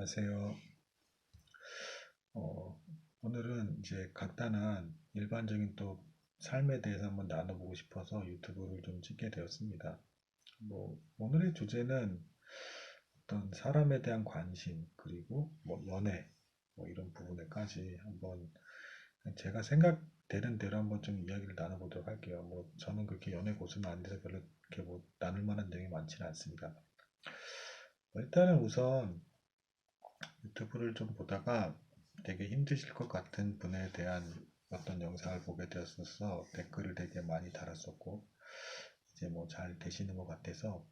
안녕하세요. 어, 오늘은 이제 간단한 일반적인 또 삶에 대해서 한번 나눠보고 싶어서 유튜브를 좀 찍게 되었습니다. 뭐, 오늘의 주제는 어떤 사람에 대한 관심, 그리고 뭐 연애, 뭐 이런 부분에까지 한번 제가 생각되는 대로 한번 좀 이야기를 나눠보도록 할게요. 뭐, 저는 그렇게 연애 고수는 안 돼서 별로 이렇게 뭐 나눌 만한 내용이 많지는 않습니다. 뭐 일단은 우선 유튜브를 좀 보다가 되게 힘드실 것 같은 분에 대한 어떤 영상을 보게 되었어서 댓글을 되게 많이 달았었고 이제 뭐 잘 되시는 것 같아서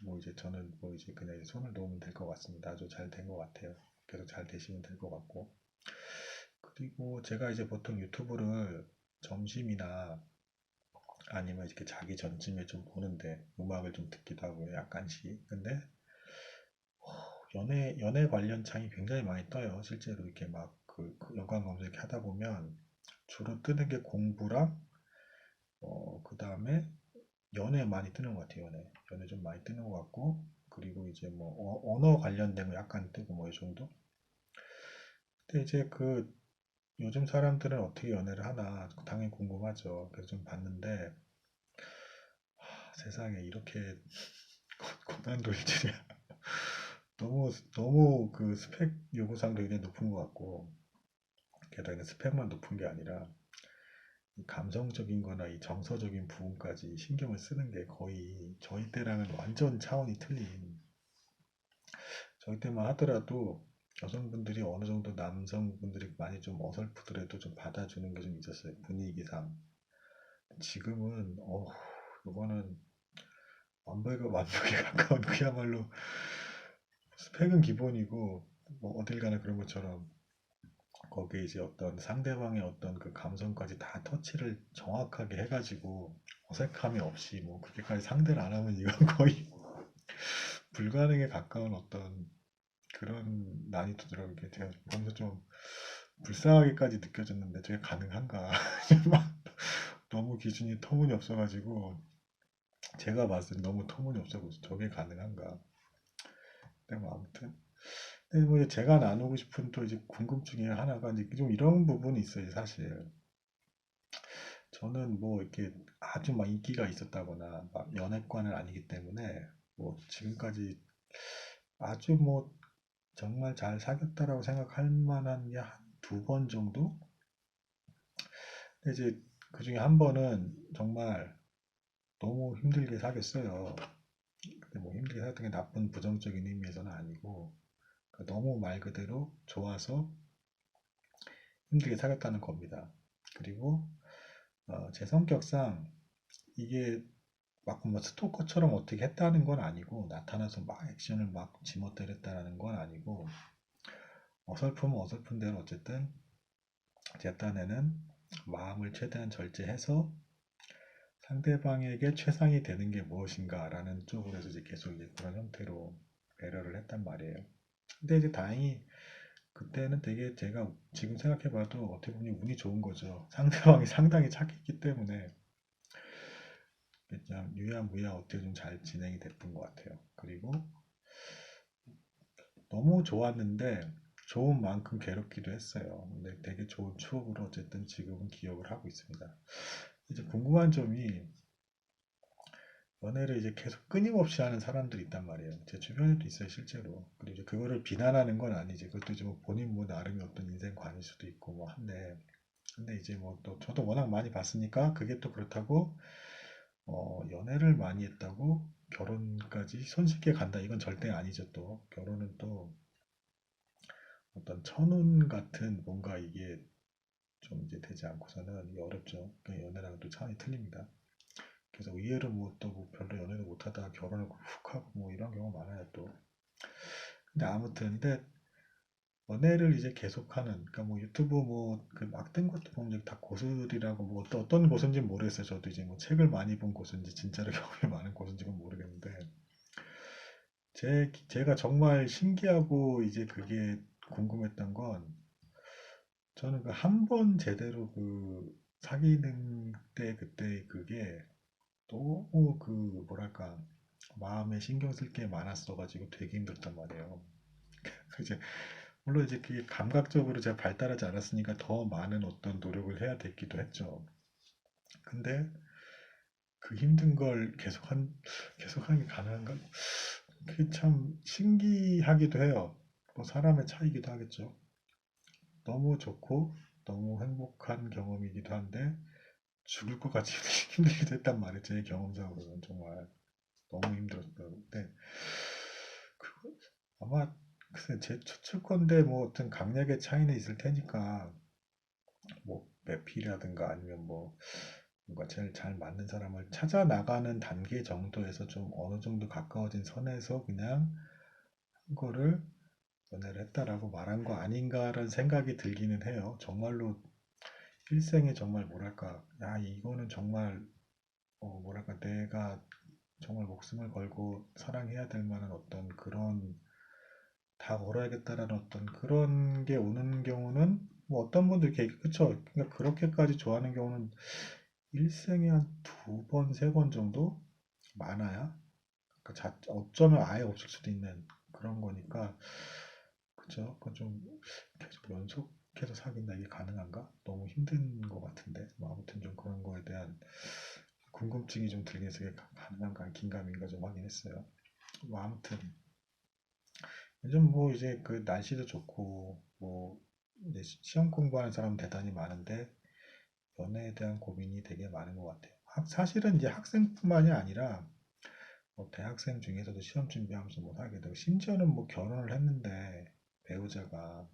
뭐 이제 저는 뭐 이제 그냥 손을 놓으면 될 것 같습니다. 아주 잘 된 것 같아요. 계속 잘 되시면 될 것 같고 그리고 제가 이제 보통 유튜브를 점심이나 아니면 이렇게 자기 전쯤에 좀 보는데 음악을 좀 듣기도 하고요. 약간씩. 근데 연애, 연애 관련 창이 굉장히 많이 떠요. 실제로 이렇게 막 그, 그 연관 검색 하다 보면 주로 뜨는 게 공부랑, 어, 그 다음에 연애 많이 뜨는 것 같아요. 연애. 연애 좀 많이 뜨는 것 같고, 그리고 이제 뭐 어, 언어 관련된 거 약간 뜨고 뭐 이 정도? 근데 이제 그 요즘 사람들은 어떻게 연애를 하나 당연히 궁금하죠. 그래서 좀 봤는데, 하, 세상에 이렇게 고난도일 줄이야. 너무 너무 그 스펙 요구사항도 굉장히 높은 것 같고 게다가 스펙만 높은 게 아니라 이 감성적인 거나 이 정서적인 부분까지 신경을 쓰는 게 거의 저희 때랑은 완전 차원이 틀린 저희 때만 하더라도 여성분들이 어느 정도 남성분들이 많이 좀 어설프더라도 좀 받아주는 게 좀 있었어요 분위기상 지금은 어 이거는 완벽에 완벽에 가까운 그야말로 스펙은 기본이고 뭐 어딜 가나 그런 것처럼 거기에 이제 어떤 상대방의 어떤 그 감성까지 다 터치를 정확하게 해가지고 어색함이 없이 뭐 그렇게까지 상대를 안 하면 이건 거의 불가능에 가까운 어떤 그런 난이도더라고요. 이게 제가 보면서 좀 불쌍하게까지 느껴졌는데 저게 가능한가? 너무 기준이 터무니없어가지고 제가 봤을 때 너무 터무니없어서 저게 가능한가? 근데 뭐 아무튼 근데 뭐 제가 나누고 싶은 또 이제 궁금증이 하나가 이제 좀 이런 부분이 있어요 사실 저는 뭐 이렇게 아주 막 인기가 있었다거나 막 연애관은 아니기 때문에 뭐 지금까지 아주 뭐 정말 잘 사귀었다라고 생각할 만한 게 한 두 번 정도? 근데 이제 그 중에 한 번은 정말 너무 힘들게 사귀었어요. 근데 뭐 힘들게 사귀었던 게 나쁜 부정적인 의미에서는 아니고 그러니까 너무 말 그대로 좋아서 힘들게 사귀었다는 겁니다. 그리고 어, 제 성격상 이게 막 뭐 스토커처럼 어떻게 했다는 건 아니고 나타나서 막 액션을 막 지멋대로 했다는 건 아니고 어설프면 어설픈 대로 어쨌든 제 딴에는 마음을 최대한 절제해서 상대방에게 최상이 되는 게 무엇인가 라는 쪽으로 해서 이제 계속 이제 그런 형태로 배려를 했단 말이에요. 근데 이제 다행히 그때는 되게 제가 지금 생각해봐도 어떻게 보면 운이 좋은 거죠. 상대방이 상당히 착했기 때문에 그냥 유야무야 어떻게 좀 잘 진행이 됐던 것 같아요. 그리고 너무 좋았는데 좋은 만큼 괴롭기도 했어요. 근데 되게 좋은 추억으로 어쨌든 지금은 기억을 하고 있습니다. 이제 궁금한 점이 연애를 이제 계속 끊임없이 하는 사람들이 있단 말이에요. 제 주변에도 있어요, 실제로. 그리고 이제 그거를 비난하는 건 아니지. 그것도 이제 뭐 본인 뭐 나름의 어떤 인생관일 수도 있고 뭐 한데. 근데 이제 뭐 또 저도 워낙 많이 봤으니까 그게 또 그렇다고 어, 연애를 많이 했다고 결혼까지 손쉽게 간다. 이건 절대 아니죠, 또. 결혼은 또 어떤 천운 같은 뭔가 이게 좀 이제 되지 않고서는 이게 어렵죠. 그 연애랑은 또 차원이 틀립니다. 그래서 의외로 뭐또 뭐 별로 연애도 못하다가 결혼을 훅 하고 뭐 이런 경우가 많아요 또. 근데 아무튼 근데 연애를 이제 계속하는 그러니까 뭐 유튜브 뭐 그 막 뜬 것도 보면 다 고수들이라고 뭐 어떤 어떤 고수인지 모르겠어요. 저도 이제 뭐 책을 많이 본 고수인지 진짜로 경험이 많은 고수인지는 모르겠는데 제 제가 정말 신기하고 이제 그게 궁금했던 건 저는 그 한 번 제대로 그 사귀는 때 그때 그게 너무 그 뭐랄까 마음에 신경 쓸 게 많았어 가지고 되게 힘들단 말이에요. 이제 물론 이제 그게 감각적으로 제가 발달하지 않았으니까 더 많은 어떤 노력을 해야 됐기도 했죠. 근데 그 힘든 걸 계속 한 계속 게 가능한가? 그게 참 신기하기도 해요. 뭐 사람의 차이기도 하겠죠. 너무 좋고 너무 행복한 경험이기도 한데 죽을 것 같이 힘들기도 했단 말이에요. 제 경험상으로는 정말 너무 힘들었어요. 근데 그거 아마 글쎄 제 추측 건데 뭐 어떤 강약의 차이는 있을 테니까 뭐 매피라든가 아니면 뭐 뭔가 제일 잘 맞는 사람을 찾아 나가는 단계 정도에서 좀 어느 정도 가까워진 선에서 그냥 한 거를 연애를 했다라고 말한 거 아닌가라는 생각이 들기는 해요. 정말로 일생에 정말 뭐랄까, 야, 이거는 정말, 어, 뭐랄까, 내가 정말 목숨을 걸고 사랑해야 될 만한 어떤 그런, 다 걸어야겠다라는 어떤 그런 게 오는 경우는, 뭐 어떤 분들 이렇게, 그쵸. 그러니까 그렇게까지 좋아하는 경우는 일생에 한 두 번, 세 번 정도 많아야, 그러니까 자, 어쩌면 아예 없을 수도 있는 그런 거니까, 그쵸. 그건 좀 계속 연속해서 사귄다 이게 가능한가? 너무 힘든 것 같은데. 뭐 아무튼 좀 그런 거에 대한 궁금증이 좀 들긴 해서 가능한가, 긴가민가 좀 하긴 했어요. 뭐 아무튼 요즘 뭐 이제 그 날씨도 좋고 뭐 시험 공부하는 사람 대단히 많은데 연애에 대한 고민이 되게 많은 것 같아요. 학- 사실은 이제 학생뿐만이 아니라 뭐 대학생 중에서도 시험 준비하면서 못 하게 되고 심지어는 뭐 결혼을 했는데 배우자가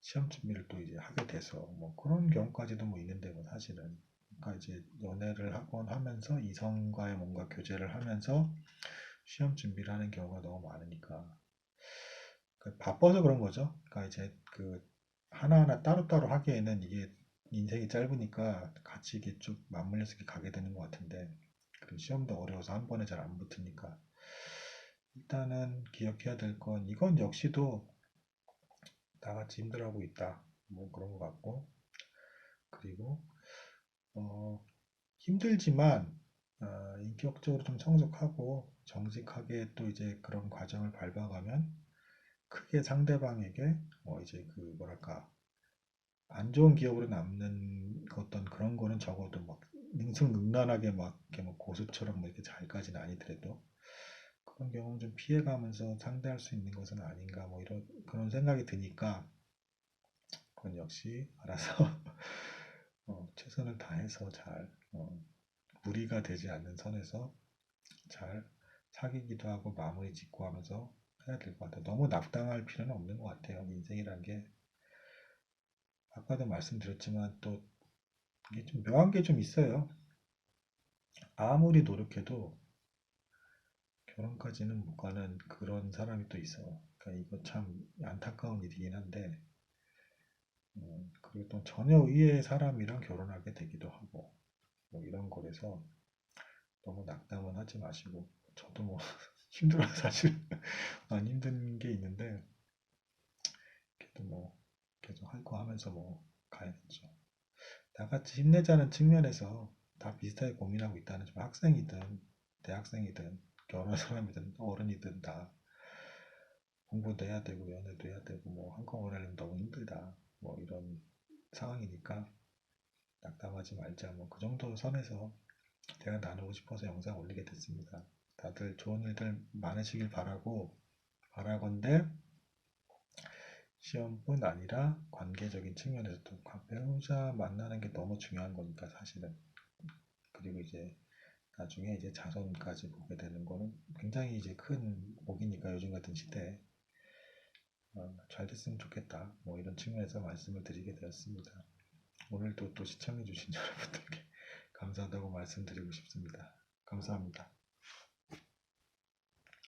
시험 준비를 또 이제 하게 돼서 뭐 그런 경우까지도 뭐 있는데 뭐 사실은. 그러니까 이제 연애를 하곤 하면서 이성과의 뭔가 교제를 하면서 시험 준비를 하는 경우가 너무 많으니까. 그 바빠서 그런 거죠. 그러니까 이제 그 하나하나 따로따로 하기에는 이게 인생이 짧으니까 같이 이게 쭉 맞물려서 이렇게 가게 되는 것 같은데 그리고 시험도 어려워서 한 번에 잘 안 붙으니까. 일단은 기억해야 될 건 이건 역시도 나같이 힘들어하고 있다. 뭐 그런 것 같고 그리고 어, 힘들지만 어, 인격적으로 좀 성숙하고 정직하게 또 이제 그런 과정을 밟아가면 크게 상대방에게 뭐 이제 그 뭐랄까 안 좋은 기억으로 남는 어떤 그런 거는 적어도 막 능수능란하게 막 이렇게 뭐 고수처럼 뭐 이렇게 잘까지는 아니더라도 경험 좀 피해가면서 상대할 수 있는 것은 아닌가 뭐 이런 그런 생각이 드니까 그건 역시 알아서 어, 최선을 다해서 잘 어, 무리가 되지 않는 선에서 잘 사귀기도 하고 마무리 짓고 하면서 해야 될 것 같아요. 너무 낙당할 필요는 없는 것 같아요. 인생이란 게 아까도 말씀드렸지만 또 이게 좀 묘한 게 좀 있어요. 아무리 노력해도 결혼까지는 못 가는 그런 사람이 또 있어요. 그러니까 이거 참 안타까운 일이긴 한데 음, 그리고 또 전혀 의외의 사람이랑 결혼하게 되기도 하고 뭐 이런 거라서 너무 낙담은 하지 마시고 저도 뭐 힘들어요 사실 많이 힘든 게 있는데 그래도 뭐 계속 할 거 하면서 뭐 가야겠죠. 나같이 힘내자는 측면에서 다 비슷하게 고민하고 있다는 점 학생이든 대학생이든 결혼한 사람이든 어른이든 다 공부도 해야 되고 연애도 해야 되고 뭐 한꺼번에 하려면 너무 힘들다. 뭐 이런 상황이니까 낙담하지 말자. 뭐 그 정도 선에서 제가 나누고 싶어서 영상 올리게 됐습니다. 다들 좋은 일들 많으시길 바라고 바라건대 시험뿐 아니라 관계적인 측면에서도 배우자 만나는 게 너무 중요한 거니까 사실은. 그리고 이제 나중에 이제 자손까지 보게 되는 거는 굉장히 이제 큰 복이니까 요즘 같은 시대에 어, 잘 됐으면 좋겠다 뭐 이런 측면에서 말씀을 드리게 되었습니다. 오늘도 또 시청해 주신 여러분들께 감사하다고 말씀드리고 싶습니다. 감사합니다.